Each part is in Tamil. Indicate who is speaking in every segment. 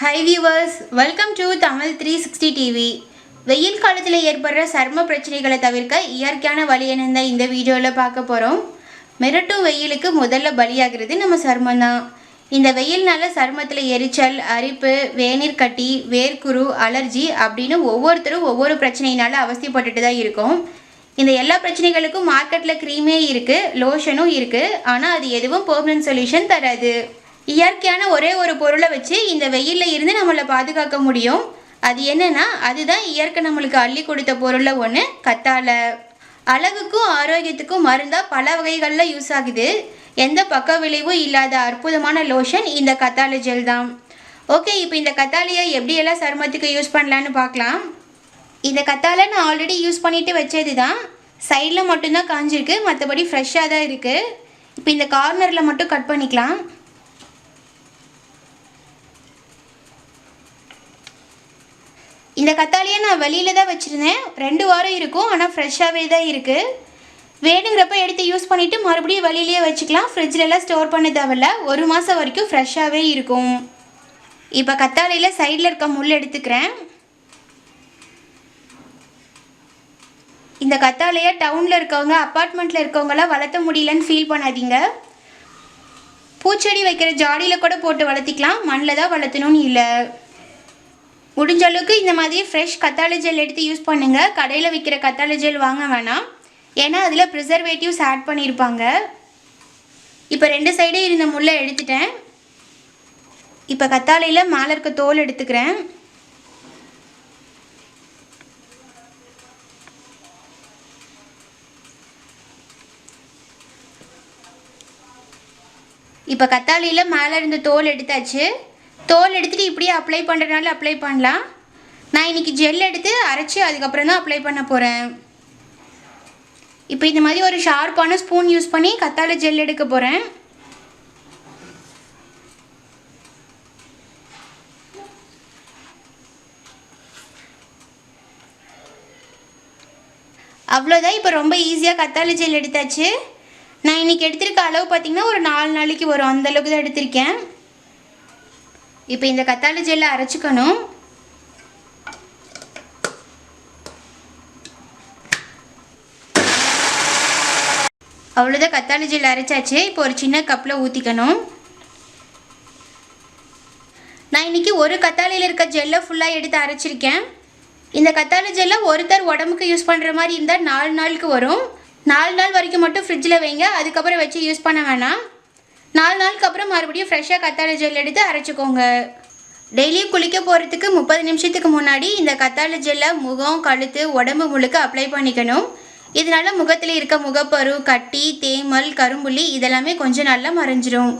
Speaker 1: Hi viewers welcome to Tamil three sixty TV வெயில் காலத்தில் ஏற்படுற சர்ம பிரச்சனைகளை தவிர்க்க இயற்கையான வழி என்னந்த இந்த வீடியோவில் பார்க்க போகிறோம் மிரட்டும் வெயிலுக்கு முதல்ல பலியாகிறது நம்ம சருமம் தான் இந்த வெயில்னால சருமத்தில் எரிச்சல் அரிப்பு வேநீர் கட்டி வேர்க்குரு அலர்ஜி அப்படின்னு ஒவ்வொருத்தரும் ஒவ்வொரு பிரச்சனையினால அவசியப்பட்டுட்டு தான் இருக்கும். இந்த எல்லா பிரச்சனைகளுக்கும் மார்க்கெட்டில் க்ரீமே இருக்குது லோஷனும் இருக்குது ஆனால் அது எதுவும் பெர்மனன்ட் சொல்யூஷன் தராது. இயற்கையான ஒரே ஒரு பொருளை வச்சு இந்த வெயிலில் இருந்து நம்மளை பாதுகாக்க முடியும். அது என்னன்னா அதுதான் இயற்கை நம்மளுக்கு அள்ளி கொடுத்த பொருளில் ஒன்று கத்தாழை. அழகுக்கும் ஆரோக்கியத்துக்கும் மருந்தாக பல வகைகளில் யூஸ் ஆகுது. எந்த பக்க விளைவும் இல்லாத அற்புதமான லோஷன் இந்த கத்தாழை ஜெல் தான். ஓகே இப்போ இந்த கத்தாழையை எப்படியெல்லாம் சருமத்துக்கு யூஸ் பண்ணலான்னு பார்க்கலாம். இந்த கத்தாழை நான் ஆல்ரெடி யூஸ் பண்ணிட்டு வச்சது தான். சைடில் மட்டும்தான் காஞ்சிருக்கு மற்றபடி ஃப்ரெஷ்ஷாக தான் இருக்குது இப்போ இந்த கார்னரில் மட்டும் கட் பண்ணிக்கலாம். இந்த கத்தாலியை நான் வெளியில் தான் வச்சுருந்தேன். ரெண்டு வாரம் இருக்கும் ஆனால் ஃப்ரெஷ்ஷாகவே தான் இருக்குது வேணுங்கிறப்ப எடுத்து யூஸ் பண்ணிவிட்டு மறுபடியும் வெளியிலேயே வச்சுக்கலாம். ஃப்ரிட்ஜிலலாம் ஸ்டோர் பண்ண தேவையில்ல. ஒரு மாதம் வரைக்கும் ஃப்ரெஷ்ஷாகவே இருக்கும். இப்போ கத்தாழையில் சைடில் இருக்க முள் எடுத்துக்கிறேன். இந்த கத்தாழையை டவுனில் இருக்கவங்க அப்பார்ட்மெண்ட்டில் இருக்கவங்களாம் வளர்த்த முடியலன்னு ஃபீல் பண்ணாதீங்க. பூச்செடி வைக்கிற ஜாடியில் கூட போட்டு வளர்த்திக்கலாம். மண்ணில் தான் வளர்த்தணும்னு இல்லை. முடிஞ்ச அளவுக்கு இந்த மாதிரி ஃப்ரெஷ் கத்தாழை ஜெல் எடுத்து யூஸ் பண்ணுங்கள் கடையில் விற்கிற கத்தாழை ஜெல் வாங்க வேணாம். ஏன்னா அதில் ப்ரிசர்வேட்டிவ்ஸ் ஆட் பண்ணியிருப்பாங்க இப்போ ரெண்டு சைடும் இருந்த முள்ளை எடுத்துட்டேன். இப்போ கத்தாழையில் மேலே இருக்க தோல் எடுத்துக்கிறேன். இப்போ கத்தாழையில் மேலே இருந்த தோல் எடுத்தாச்சு. தோல் எடுத்துகிட்டு இப்படியே அப்ளை பண்ணுறதுனால அப்ளை பண்ணலாம். நான் இன்றைக்கி ஜெல் எடுத்து அரைச்சி அதுக்கப்புறம் தான் அப்ளை பண்ண போகிறேன் இப்போ இந்த மாதிரி ஒரு ஷார்ப்பான ஸ்பூன் யூஸ் பண்ணி கத்தாழை ஜெல் எடுக்க போகிறேன் அவ்வளோதான் இப்போ ரொம்ப ஈஸியாக கத்தாழை ஜெல் எடுத்தாச்சு. நான் இன்றைக்கி எடுத்திருக்க அளவு பார்த்திங்கன்னா ஒரு நாலு நாளைக்கு வரும். அந்தளவுக்கு தான் எடுத்திருக்கேன். இப்போ இந்த கத்தாழை ஜெல்லை அரைச்சிக்கணும். அவ்வளோதான் கத்தாழை ஜெல் அரைச்சாச்சு. இப்போ ஒரு சின்ன கப்பில் ஊற்றிக்கணும் நான் இன்றைக்கி ஒரு கத்தாழையில் இருக்க ஜெல்லை ஃபுல்லாக எடுத்து அரைச்சிருக்கேன். இந்த கத்தாழை ஜெல்லை ஒருத்தர் உடம்புக்கு யூஸ் பண்ணுற மாதிரி இருந்தால் நாலு நாளுக்கு வரும். நாலு நாள் வரைக்கும் மட்டும் ஃப்ரிட்ஜில் வைங்க. அதுக்கப்புறம் வச்சு யூஸ் பண்ண வேணாம். நாலு நாளுக்கு அப்புறம் மறுபடியும் ஃப்ரெஷ்ஷாக கத்தாழை ஜெல் எடுத்து அரைச்சிக்கோங்க. டெய்லியும் குளிக்க போகிறதுக்கு முப்பது நிமிஷத்துக்கு முன்னாடி இந்த கத்தாழை ஜெல்லை முகம் கழுத்து உடம்பு முழுக்க அப்ளை பண்ணிக்கணும். இதனால முகத்தில் இருக்க முகப்பரு கட்டி தேமல் கரும்புள்ளி இதெல்லாமே கொஞ்சம் நல்லா மறைஞ்சிரும்.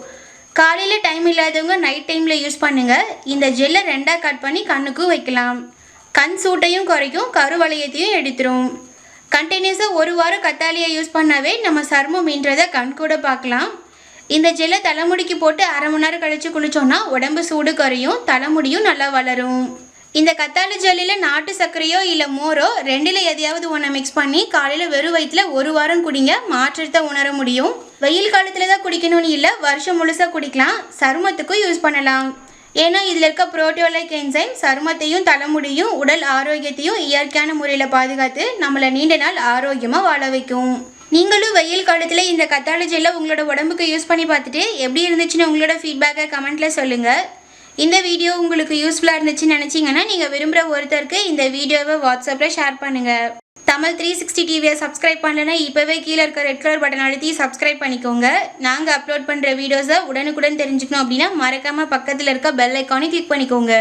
Speaker 1: காலையில் டைம் இல்லாதவங்க நைட் டைமில் யூஸ் பண்ணுங்கள் இந்த ஜெல்லை ரெண்டாக கட் பண்ணி கண்ணுக்கும் வைக்கலாம். கண் சூட்டையும் குறைக்கும் கருவளையத்தையும் எடுத்துரும். கண்டினியூஸாக ஒரு வாரம் கத்தாலியை யூஸ் பண்ணாவே நம்ம சருமம் மீன்றதை கண் கூட பார்க்கலாம். இந்த ஜெல்லை தலைமுடிக்கு போட்டு அரை மணி நேரம் கழித்து குளித்தோன்னா உடம்பு சூடு குறையும் தலைமுடியும் நல்லா வளரும். இந்த கத்தாழை ஜெல்லில் நாட்டு சர்க்கரையோ இல்லை மோரோ ரெண்டில் எதையாவது ஒன்றை மிக்ஸ் பண்ணி காலையில் வெறும் வயிற்றில் ஒரு வாரம் குடிங்க மாற்றத்தை உணர முடியும். வெயில் காலத்தில் தான் குடிக்கணும்னு இல்லை வருஷம் முழுசாக குடிக்கலாம். சருமத்துக்கும் யூஸ் பண்ணலாம். ஏன்னா இதில் இருக்க புரோட்டோலைக் என்சைம் சருமத்தையும் தலைமுடியும் உடல் ஆரோக்கியத்தையும் இயற்கையான முறையில் பாதுகாத்து நம்மளை நீண்ட நாள் ஆரோக்கியமாக வாழ வைக்கும். நீங்களும் வெயில் காலத்தில் இந்த கத்தாழை ஜெல்லை உங்களோட உடம்புக்கு யூஸ் பண்ணி பார்த்துட்டு எப்படி இருந்துச்சுன்னு உங்களோட ஃபீட்பேக்கை கமெண்ட்டில் சொல்லுங்கள் இந்த வீடியோ உங்களுக்கு யூஸ்ஃபுல்லாக இருந்துச்சுன்னு நினச்சிங்கன்னா நீங்கள் விரும்புகிற ஒருத்தருக்கு இந்த வீடியோவை வாட்ஸ்அப்பில் ஷேர் பண்ணுங்கள் தமிழ் த்ரீ சிக்ஸ்டி டிவியை சப்ஸ்கிரைப் பண்ணலன்னா இப்போவே கீழே இருக்க ரெட் கலர் பட்டன் அழுத்தி சப்ஸ்கிரைப் பண்ணிக்கோங்க. நாங்கள் அப்லோட் பண்ணுற வீடியோஸை உடனுக்குடன் தெரிஞ்சுக்கணும் அப்படின்னா மறக்காமல் பக்கத்தில் இருக்க பெல் ஐக்கானே கிளிக் பண்ணிக்கோங்க.